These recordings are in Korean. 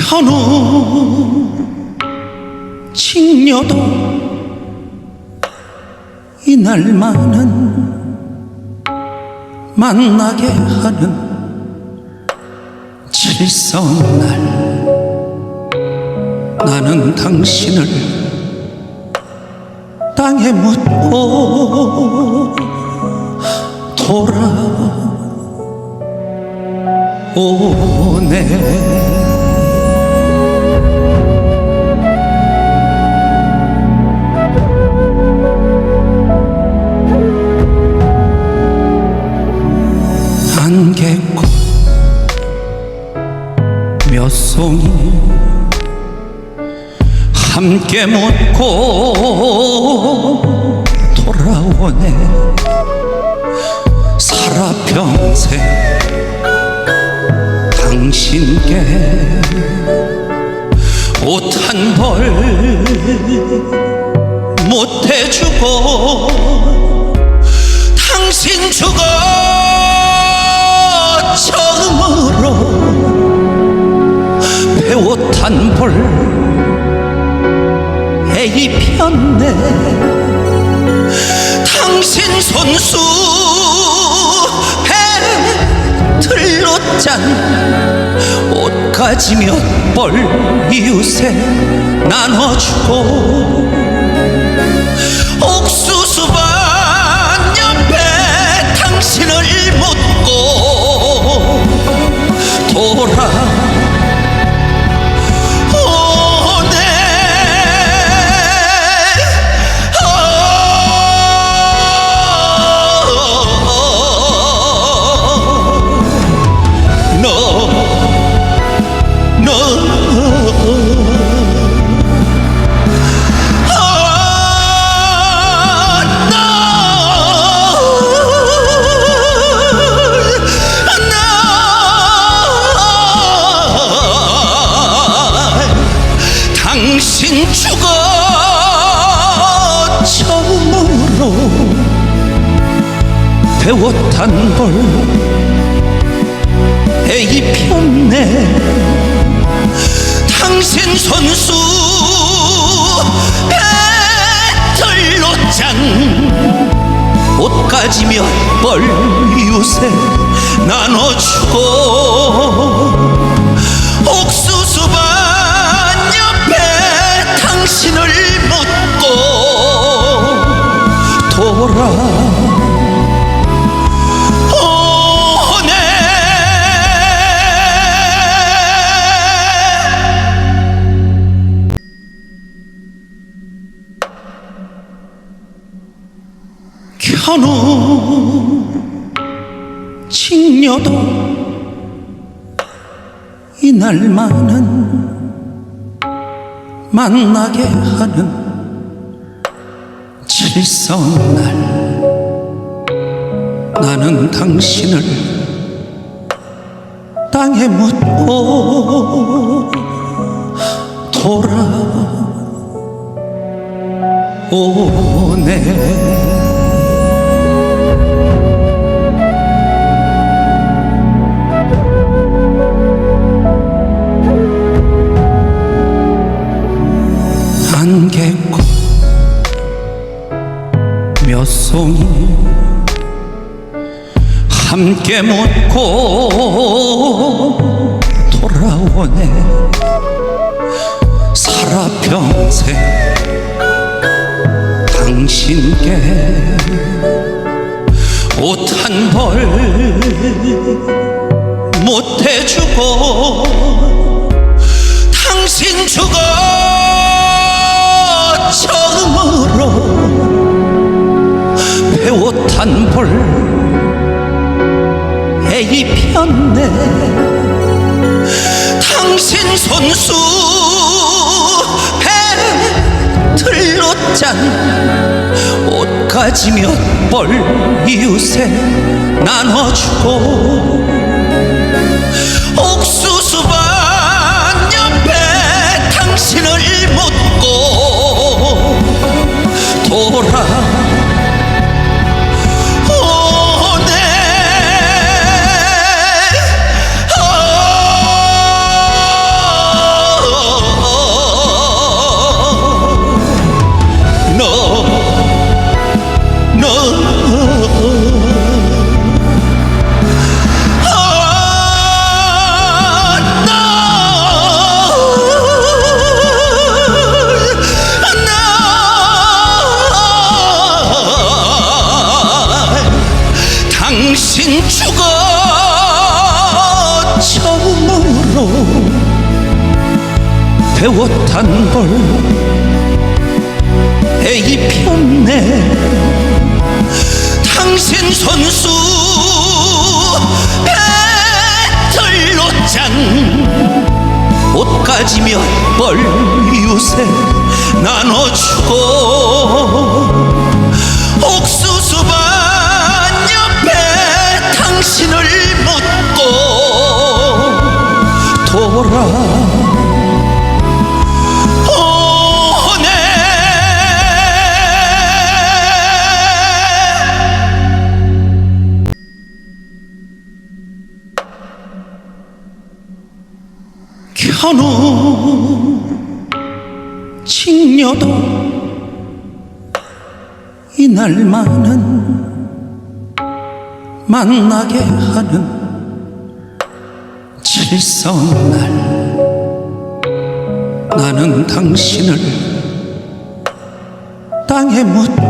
현우 칭녀도 이날만은 만나게 하는 칠성 날. 나는 당신을 땅에 묻고 돌아오네 몇 송이 함께 묻고 돌아오네. 살아 평생 당신께 옷 한 벌 못해주고 배옷 한벌 애이 편네. 당신 손수 배틀로 짠 옷가지 몇 벌 이웃에 나눠주고 옥수수밭 옆에 당신을 묻고 돌아 배옷 한벌 애기 편네. 당신 손수 배털로 짠. 옷가지 몇벌 이웃에 나눠주고 옥수수밭 옆에 당신을 묻고 돌아 현우 칭녀도 이날만은 만나게 하는 칠성날 나는 당신을 땅에 묻고 돌아오네 몇 송이 함께 묻고 돌아오네. 살아 평생 당신께 옷 한 벌 못해주고 당신 죽어 벌 애이 편네 당신 손수 배틀로 짠 옷가지 몇 벌 이웃에 나눠주고 옥수수밭 옆에 당신을 묻 배웠단 걸 애기 편네. 당신 손수 배틀로 짠. 옷까지 몇벌 이웃에 나눠주고 옥수수밭 옆에 당신을 묻고 돌아 현우 칭녀도 이날만은 만나게 하는 칠성 날. 나는 당신을 땅에 묻고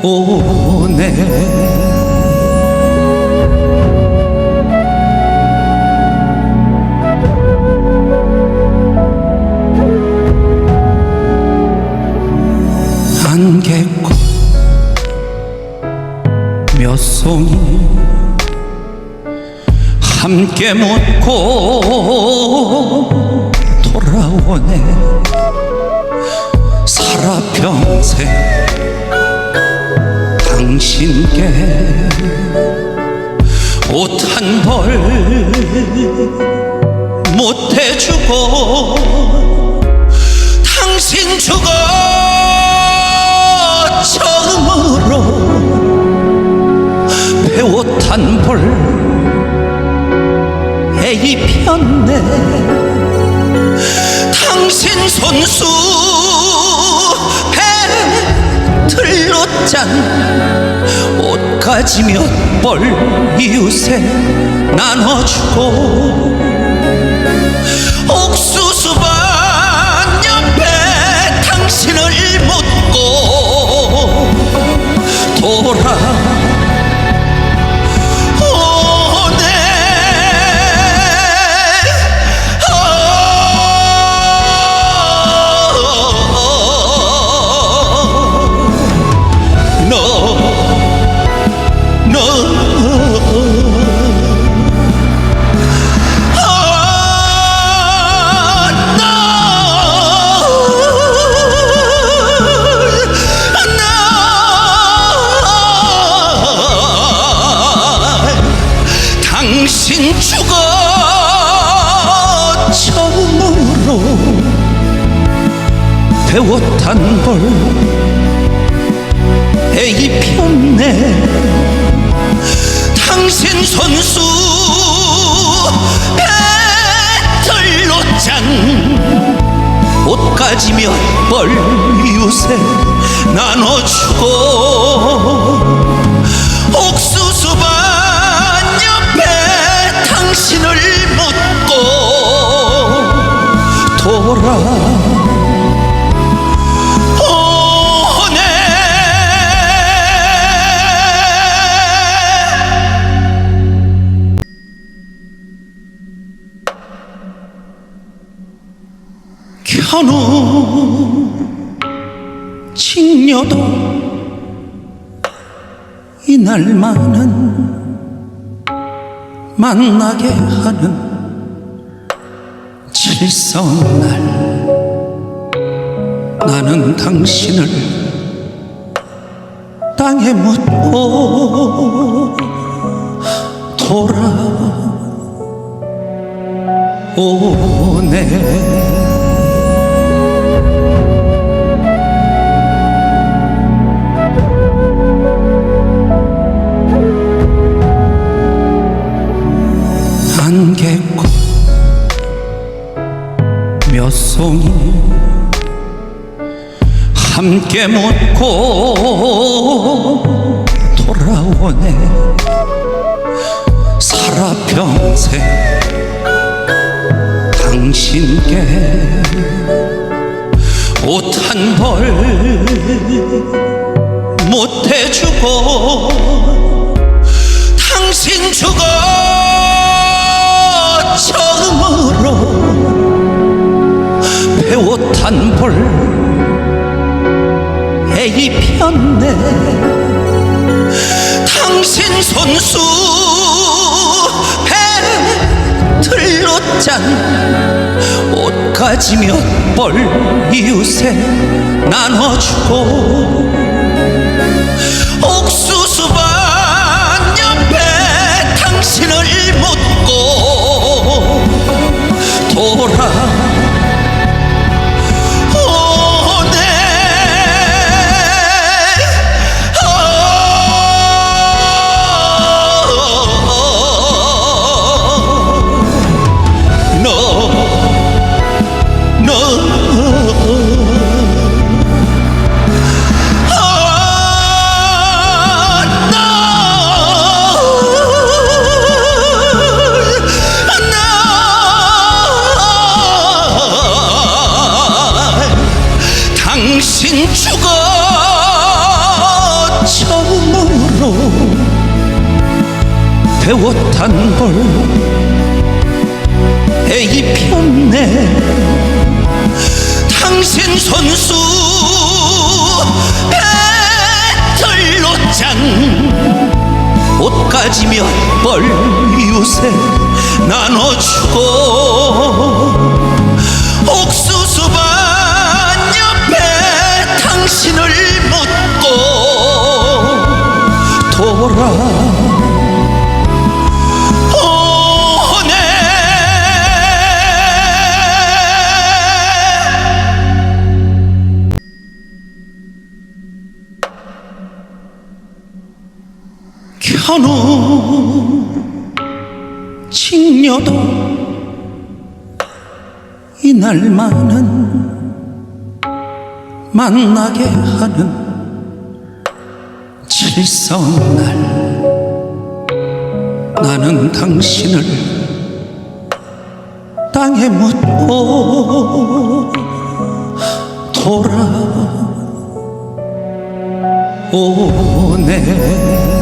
돌아오네 함께 묻고 돌아오네. 살아 평생 당신께 옷 한 벌 못해주고 당신 죽어 처음으로 배옷 한벌 편네. 당신 손수 배틀로 짠 옷까지 몇벌 이웃에 나눠주고 애기 편네 당신 손수 배틀로 짠 옷까지 몇벌 이웃에 나눠주고 옥수수밭 옆에 당신을 묻고 돌아 현우 칭녀도 이날만은 만나게 하는 칠성날 나는 당신을 땅에 묻고 돌아오네 송이 함께 묻고 돌아오네. 살아 평생 당신께 옷 한 벌 못 해주고 당신 죽어 처음으로 배옷 한벌. 애이 편네. 당신 손수 배 들렀잔 옷가지 몇 벌 이웃에 나눠주고 옥수수밭 옆에 당신을 묻고 돌아 당신 죽어 처음으로 배웠단 걸 애이 편네 당신 손수 배털로짠 옷가지 몇벌 이웃에 나눠주고 이날만은 만나게 하는 칠성날. 나는 당신을 땅에 묻고 돌아오네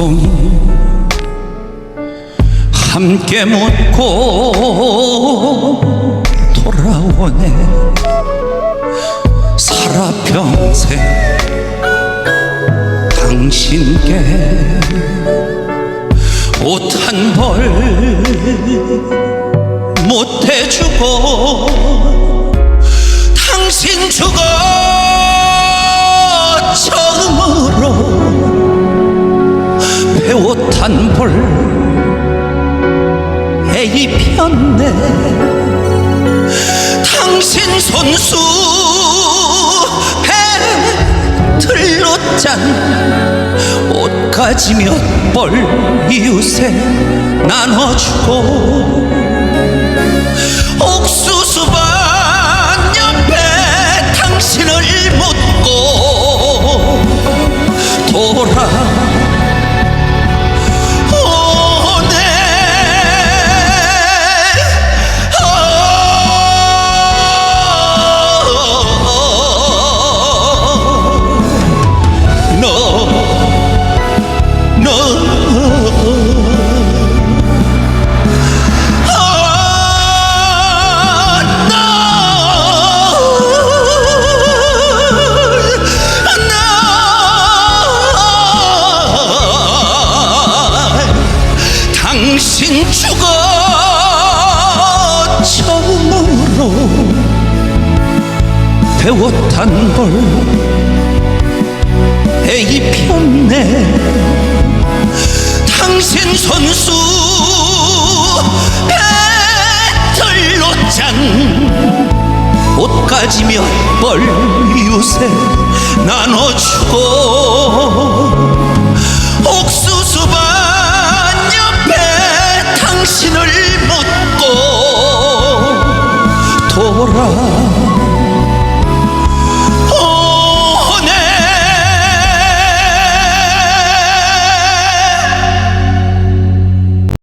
몇 송이 함께 묻고 돌아오네. 살아 평생 당신께 옷 한 벌 못해주고 당신 죽어 배옷 한벌 애이 편네. 당신 손수 배 들렀잔 옷가지 몇 벌 이웃에 나눠주고 걸 애이 편네 당신 손수 배털로짠. 옷가지 몇벌 이웃에 나눠주고